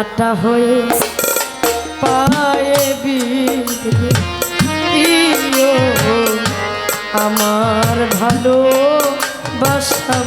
কাটা হয়ে পায়ে বিঁধে দিও। আমার ভালো বাসা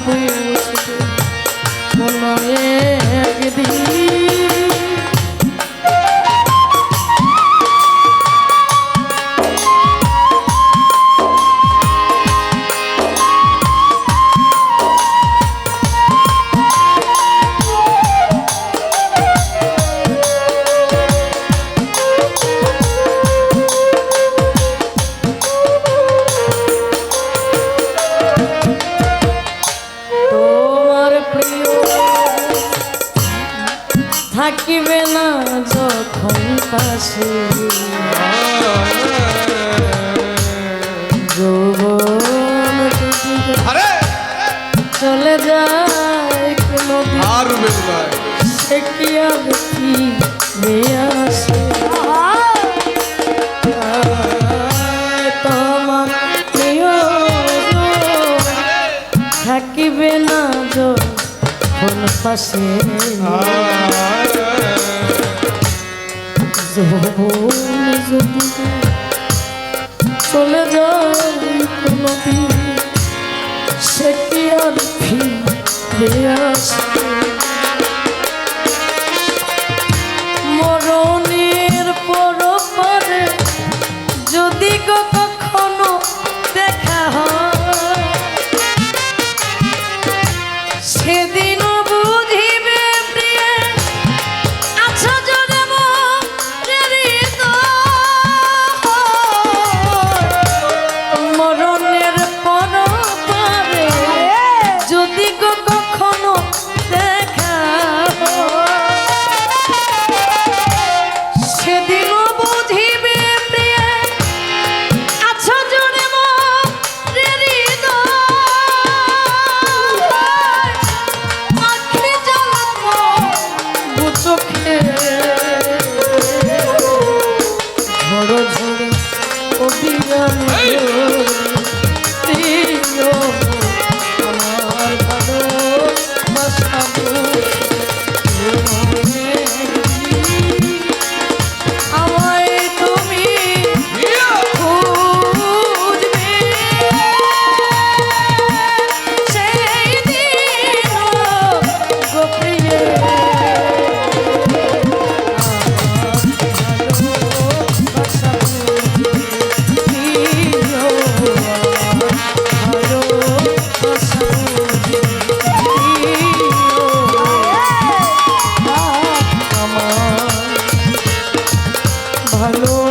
থাকিবে না যখন পাশে। যৌবন চলে যায় কোনো দিন, আর রুবেল ভাই সে কি আর ফিরে আসে? তোমার থাকিবে না যখন পাশে। যদি চলে যায় কোনদিন সে কি আর ফিরে আসে ভালো